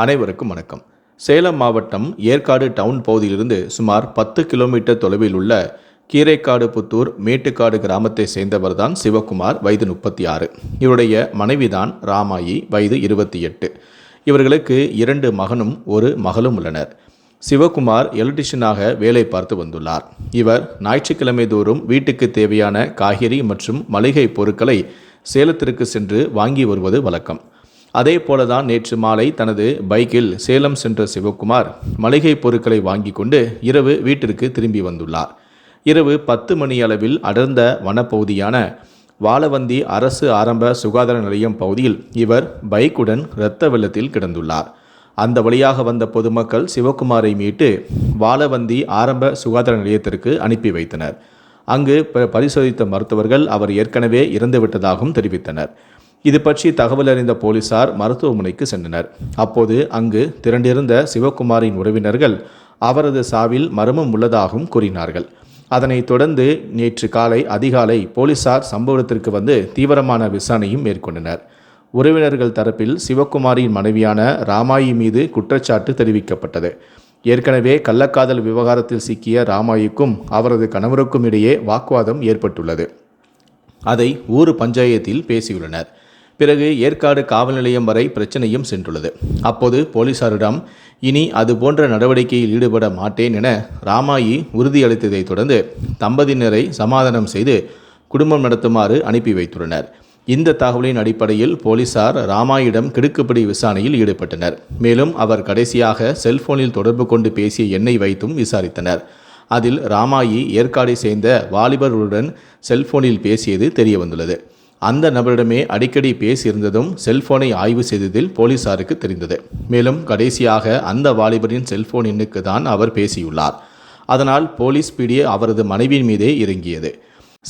அனைவருக்கும் வணக்கம். சேலம் மாவட்டம் ஏற்காடு டவுன் பகுதியிலிருந்து சுமார் பத்து கிலோமீட்டர் தொலைவில் உள்ள கீரைக்காடு புத்தூர் மேட்டுக்காடு கிராமத்தை சேர்ந்தவர்தான் சிவகுமார் வயது முப்பத்தி ஆறு இவருடைய மனைவிதான் ராமாயி வயது இருபத்தி எட்டு இவர்களுக்கு இரண்டு மகனும் ஒரு மகளும் உள்ளனர். சிவகுமார் எலக்ட்ரிஷியனாக வேலை பார்த்து வந்துள்ளார். இவர் ஞாயிற்றுக்கிழமை தோறும் வீட்டுக்கு தேவையான காய்கறி மற்றும் மளிகை பொருட்களை சேலத்திற்கு சென்று வாங்கி வருவது வழக்கம். அதே போல தான் நேற்று மாலை தனது பைக்கில் சேலம் சென்ற சிவகுமார் மளிகை பொருட்களை வாங்கி கொண்டு இரவு வீட்டிற்கு திரும்பி வந்துள்ளார். இரவு பத்து மணி அளவில் அடர்ந்த வனப்பகுதியான வாழவந்தி அரசு ஆரம்ப சுகாதார நிலையம் பகுதியில் இவர் பைக்குடன் இரத்த வெள்ளத்தில் கிடந்துள்ளார். அந்த வழியாக வந்த பொதுமக்கள் சிவகுமாரை மீட்டு வாழவந்தி ஆரம்ப சுகாதார நிலையத்திற்கு அனுப்பி வைத்தனர். அங்கு ப- பரிசோதித்த மருத்துவர்கள் அவர் ஏற்கனவே இறந்துவிட்டதாகவும் தெரிவித்தனர். இது பற்றி தகவல் அறிந்த போலீசார் மருத்துவமனைக்கு சென்றனர். அப்போது அங்கு திரண்டிருந்த சிவகுமாரின் உறவினர்கள் அவரது சாவில் மர்மம் உள்ளதாகவும் கூறினார்கள். அதனைத் தொடர்ந்து நேற்று காலை அதிகாலை போலீசார் சம்பவத்திற்கு வந்து தீவிரமான விசாரணையும் மேற்கொண்டனர். உறவினர்கள் தரப்பில் சிவகுமாரின் மனைவியான ராமாயி மீது குற்றச்சாட்டு தெரிவிக்கப்பட்டது. ஏற்கனவே கள்ளக்காதல் விவகாரத்தில் சிக்கிய ராமாயிக்கும் அவரது கணவருக்கும் இடையே வாக்குவாதம் ஏற்பட்டுள்ளது. அதை ஊர் பஞ்சாயத்தில் பேசியுள்ளனர். பிறகு ஏற்காடு காவல் நிலையம் வரை பிரச்சனையும் சென்றுள்ளது. அப்போது போலீசாரிடம் இனி அது போன்ற நடவடிக்கையில் ஈடுபட மாட்டேன் என ராமாயி உறுதியளித்ததைத் தொடர்ந்து தம்பதியினரை சமாதானம் செய்து குடும்பம் நடத்துமாறு அனுப்பி வைத்துள்ளனர். இந்த தகவலின் அடிப்படையில் போலீசார் ராமாயிடம் கிடுக்குப்பிடி விசாரணையில் ஈடுபட்டனர். மேலும் அவர் கடைசியாக செல்போனில் தொடர்பு கொண்டு பேசிய எண்ணை வைத்தும் விசாரித்தனர். அதில் ராமாயி ஏற்காடை சேர்ந்த வாலிபர்களுடன் செல்போனில் பேசியது தெரியவந்துள்ளது. அந்த நபரிடமே அடிக்கடி பேசியிருந்ததும் செல்போனை ஆய்வு செய்ததில் போலீசாருக்கு தெரிந்தது. மேலும் கடைசியாக அந்த வாலிபரின் செல்போன் எண்ணுக்கு தான் அவர் பேசியுள்ளார். அதனால் போலீஸ் பிடியே அவரது மனைவியின் மீதே இறங்கியது.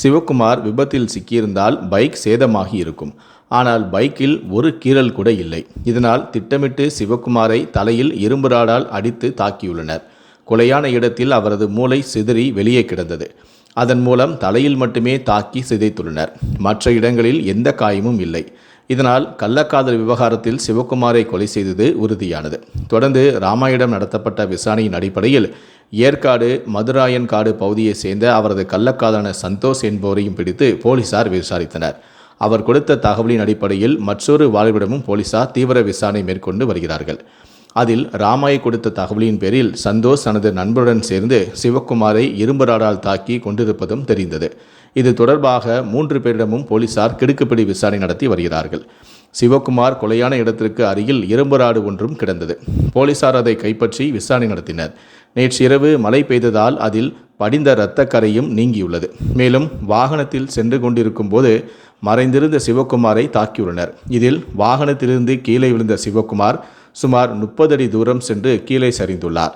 சிவகுமார் விபத்தில் சிக்கியிருந்தால் பைக் சேதமாகி இருக்கும். ஆனால் பைக்கில் ஒரு கீறல் கூட இல்லை. இதனால் திட்டமிட்டு சிவகுமாரை தலையில் இரும்பு ராடால் அடித்து தாக்கியுள்ளனர். கொலையான இடத்தில் அவரது மூளை சிதறி வெளியே கிடந்தது. அதன் மூலம் தலையில் மட்டுமே தாக்கி சிதைத்துள்ளனர். மற்ற இடங்களில் எந்த காயமும் இல்லை. இதனால் கள்ளக்காதல் விவகாரத்தில் சிவகுமாரை கொலை செய்தது உறுதியானது. தொடர்ந்து ராமாயிடம் நடத்தப்பட்ட விசாரணையின் அடிப்படையில் ஏற்காடு மதுராயன்காடு பகுதியைச் சேர்ந்த அவரது கள்ளக்காதலான சந்தோஷ் என்பவரையும் பிடித்து போலீசார் விசாரித்தனர். அவர் கொடுத்த தகவலின் அடிப்படையில் மற்றொரு வாழ்விடமும் போலீசார் தீவிர விசாரணை மேற்கொண்டு வருகிறார்கள். அதில் ராமாய் கொடுத்த தகவலின் பேரில் சந்தோஷ் தனது நண்பருடன் சேர்ந்து சிவகுமாரை இரும்புராடால் தாக்கி கொண்டிருப்பதும் தெரிந்தது. இது தொடர்பாக மூன்று பேரிடமும் போலீசார் கிடுக்குப்பிடி விசாரணை நடத்தி வருகிறார்கள். சிவகுமார் கொலையான இடத்திற்கு அருகில் இரும்புராடு ஒன்றும் கிடந்தது. போலீசார் அதை கைப்பற்றி விசாரணை நடத்தினர். நேற்று இரவு மழை பெய்ததால் அதில் படிந்த இரத்தக்கரையும் நீங்கியுள்ளது. மேலும் வாகனத்தில் சென்று கொண்டிருக்கும் போது மறைந்திருந்த சிவகுமாரை தாக்கியுள்ளனர். இதில் வாகனத்திலிருந்து கீழே விழுந்த சிவகுமார் சுமார் முப்பது அடி தூரம் சென்று கீழே சரிந்துள்ளார்.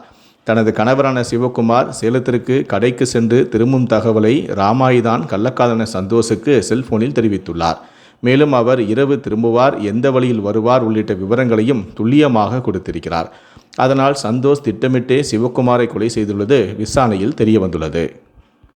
தனது கணவரான சிவகுமார் சேலத்திற்கு கடைக்கு சென்று திரும்பும் தகவலை ராமாயிதான் கள்ளக்காதன சந்தோஷுக்கு செல்போனில் தெரிவித்துள்ளார். மேலும் அவர் இரவு திரும்புவார் எந்த வழியில் வருவார் உள்ளிட்ட விவரங்களையும் துல்லியமாக கொடுத்திருக்கிறார். அதனால் சந்தோஷ் திட்டமிட்டே சிவகுமாரை கொலை செய்துள்ளது விசாரணையில் தெரியவந்துள்ளது.